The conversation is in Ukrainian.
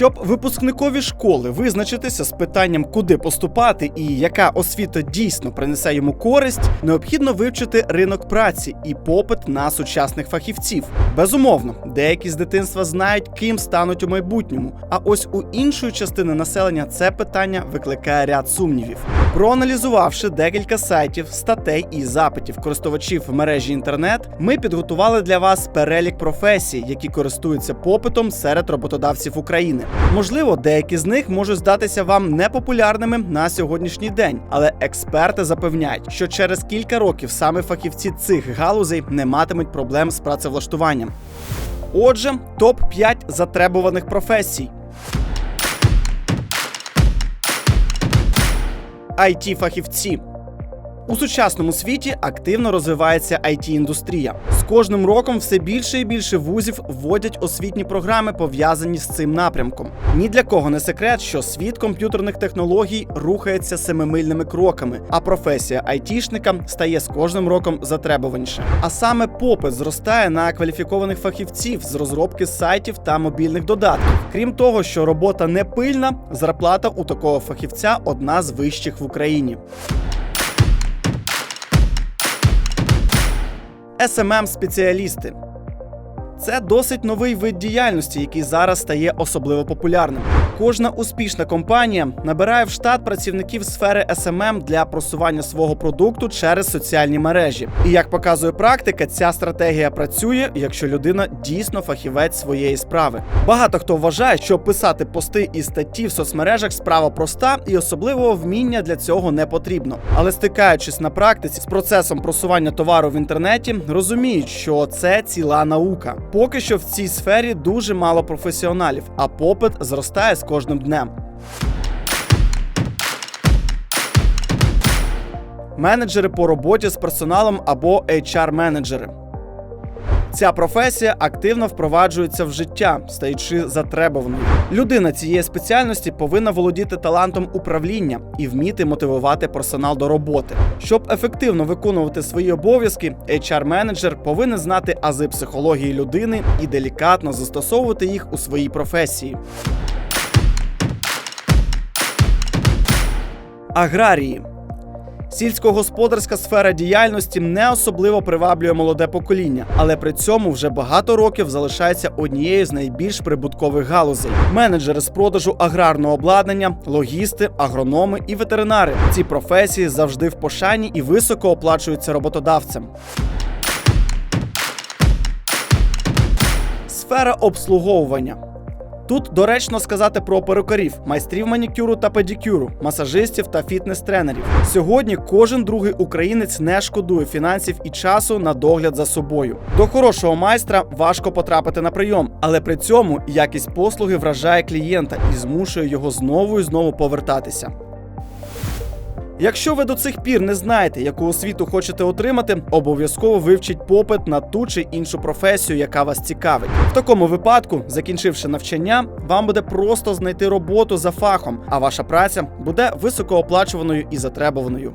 Щоб випускникові школи визначитися з питанням, куди поступати і яка освіта дійсно принесе йому користь, необхідно вивчити ринок праці і попит на сучасних фахівців. Безумовно, деякі з дитинства знають, ким стануть у майбутньому. А ось у іншої частини населення це питання викликає ряд сумнівів. Проаналізувавши декілька сайтів, статей і запитів користувачів в мережі інтернет, ми підготували для вас перелік професій, які користуються попитом серед роботодавців України. Можливо, деякі з них можуть здатися вам непопулярними на сьогоднішній день, але експерти запевняють, що через кілька років саме фахівці цих галузей не матимуть проблем з працевлаштуванням. Отже, топ 5 затребуваних професій. it фахівці у сучасному світі активно розвивається it індустрія З кожним роком все більше і більше вузів вводять освітні програми, пов'язані з цим напрямком. Ні для кого не секрет, що світ комп'ютерних технологій рухається семимильними кроками, а професія айтішника стає з кожним роком затребуваніше. А саме попит зростає на кваліфікованих фахівців з розробки сайтів та мобільних додатків. Крім того, що робота не пильна, зарплата у такого фахівця одна з вищих в Україні. Smm спеціалісти це досить новий вид діяльності, який зараз стає особливо популярним. Кожна успішна компанія набирає в штат працівників сфери SMM для просування свого продукту через соціальні мережі. І як показує практика, ця стратегія працює, якщо людина дійсно фахівець своєї справи. Багато хто вважає, що писати пости і статті в соцмережах справа проста і особливого вміння для цього не потрібно. Але стикаючись на практиці з процесом просування товару в інтернеті, розуміють, що це ціла наука. Поки що в цій сфері дуже мало професіоналів, а попит зростає з кожним днем. Менеджери по роботі з персоналом або HR-менеджери. Ця професія активно впроваджується в життя, стаючи затребуваною. Людина цієї спеціальності повинна володіти талантом управління і вміти мотивувати персонал до роботи. Щоб ефективно виконувати свої обов'язки, HR-менеджер повинен знати ази психології людини і делікатно застосовувати їх у своїй професії. Аграрії Сільськогосподарська сфера діяльності не особливо приваблює молоде покоління, але при цьому вже багато років залишається однією з найбільш прибуткових галузей. Менеджери з продажу аграрного обладнання, логісти, агрономи і ветеринари. Ці професії завжди в пошані і високо оплачуються роботодавцем. Сфера обслуговування. Тут доречно сказати про перукарів, майстрів манікюру та педикюру, масажистів та фітнес-тренерів. Сьогодні кожен другий українець не шкодує фінансів і часу на догляд за собою. До хорошого майстра важко потрапити на прийом, але при цьому якість послуги вражає клієнта і змушує його знову і знову повертатися. Якщо ви до цих пір не знаєте, яку освіту хочете отримати, обов'язково вивчіть попит на ту чи іншу професію, яка вас цікавить. В такому випадку, закінчивши навчання, вам буде просто знайти роботу за фахом, а ваша праця буде високооплачуваною і затребуваною.